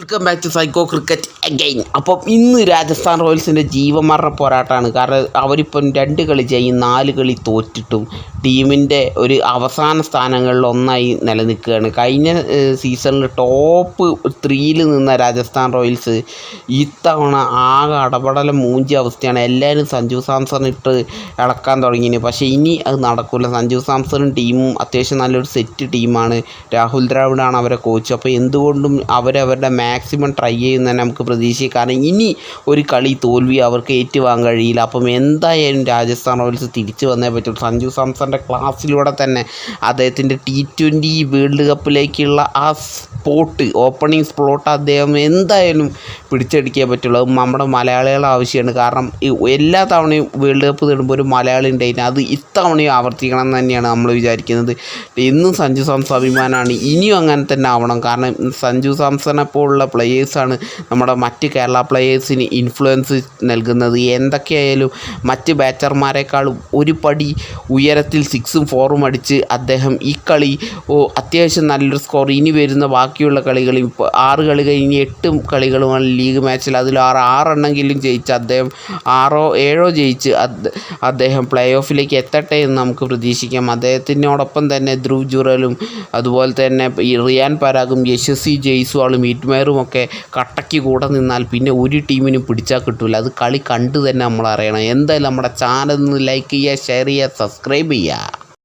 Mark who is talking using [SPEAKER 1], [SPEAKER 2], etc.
[SPEAKER 1] Welcome back to psycho cricket again അപ്പം ഇന്ന് രാജസ്ഥാൻ റോയൽസിന്റെ ജീവമരണ പോരാട്ടമാണ്. കാരണം അവരിപ്പം രണ്ട് കളി ചെയ്യും നാല് കളി തോറ്റിട്ടും ടീമിന്റെ ഒരു അവസാന സ്ഥാനങ്ങളിൽ ഒന്നായി നിലനിൽക്കുകയാണ്. കഴിഞ്ഞ സീസണിൽ ടോപ്പ് ത്രീയിൽ നിന്ന രാജസ്ഥാൻ റോയൽസ് ഇത്തവണ ആകെ അടപടലം മൂഞ്ചി അവസ്ഥയാണ്. എല്ലാവരും സഞ്ജു സാംസൺ ഇട്ട് ഇളക്കാൻ തുടങ്ങിയിന്. പക്ഷേ ഇനി അത് നടക്കില്ല സഞ്ജു സാംസണും ടീമും അത്യാവശ്യം നല്ലൊരു സെറ്റ് ടീമാണ്. രാഹുൽ ദ്രാവിഡാണ് അവരെ കോച്ച് അപ്പോൾ എന്തുകൊണ്ടും അവരവരുടെ മാക്സിമം ട്രൈ ചെയ്യുന്ന നമുക്ക് പ്രതീക്ഷിക്കാം. കാരണം ഇനി ഒരു കളി തോൽവി അവർക്ക് ഏറ്റുവാങ്ങാൻ കഴിയില്ല. അപ്പം എന്തായാലും രാജസ്ഥാൻ റോയൽസ് തിരിച്ചു വന്നേ പറ്റും. സഞ്ജു സാംസന്റെ ക്ലാസ്സിലൂടെ തന്നെ അദ്ദേഹത്തിന്റെ ടി ട്വന്റി വേൾഡ് കപ്പിലേക്കുള്ള ആ സ്പോട്ട് ഓപ്പണിംഗ് സ്പോട്ട് അദ്ദേഹം എന്തായാലും പിടിച്ചെടുക്കാൻ പറ്റുള്ളൂ. അത് നമ്മുടെ മലയാളികൾ ആവശ്യമാണ്. കാരണം എല്ലാ തവണയും വേൾഡ് കപ്പ് നേടുമ്പോൾ ഒരു മലയാളി ഉണ്ടായിരുന്നു അത് ഇത്തവണയും ആവർത്തിക്കണം എന്ന് തന്നെയാണ് നമ്മൾ വിചാരിക്കുന്നത്. ഇന്നും സഞ്ജു സാംസൺ അഭിമാനമാണ്. ഇനിയും അങ്ങനെ തന്നെ ആവണം. കാരണം സഞ്ജു സാംസനെ പോലുള്ള പ്ലെയേഴ്സാണ് നമ്മുടെ മറ്റ് കേരള പ്ലെയേഴ്സിന് ഇൻഫ്ലുവൻസ് നൽകുന്നത്. എന്തൊക്കെയായാലും മറ്റ് ബാറ്റർമാരെക്കാളും ഒരു പടി ഉയരത്തിൽ സിക്സും ഫോറും അടിച്ച് അദ്ദേഹം ഈ കളി അത്യാവശ്യം നല്ലൊരു സ്കോർ ഇനി വരുന്ന ബാക്കിയുള്ള കളികൾ ഇപ്പോൾ ആറ് കളി കഴിഞ്ഞ് എട്ട് കളികളുമാണ് ലീഗ് മാച്ചിൽ. അതിൽ ആറ് ആറെണ്ണമെങ്കിലും ജയിച്ച് അദ്ദേഹം ആറോ ഏഴോ ജയിച്ച് അദ്ദേഹം പ്ലേ ഓഫിലേക്ക് എത്തട്ടെ എന്ന് നമുക്ക് പ്രതീക്ഷിക്കാം. അദ്ദേഹത്തിനോടൊപ്പം തന്നെ ധ്രുവ് ജുറലും അതുപോലെ തന്നെ റിയാൻ പരാഗും യശസ്വി ജയ്സ്വാളും ഇറ്റ്മയറും ഒക്കെ കട്ടയ്ക്ക് കൂടെ നിന്നാൽ പിന്നെ ഒരു ടീമിനും പിടിച്ചാൽ കിട്ടില്ല അത് കളി കണ്ട് തന്നെ നമ്മൾ അറിയണം. എന്തായാലും നമ്മുടെ ചാനൽ ഒന്ന് ലൈക്ക് ചെയ്യുക ഷെയർ ചെയ്യുക സബ്സ്ക്രൈബ് ചെയ്യുക.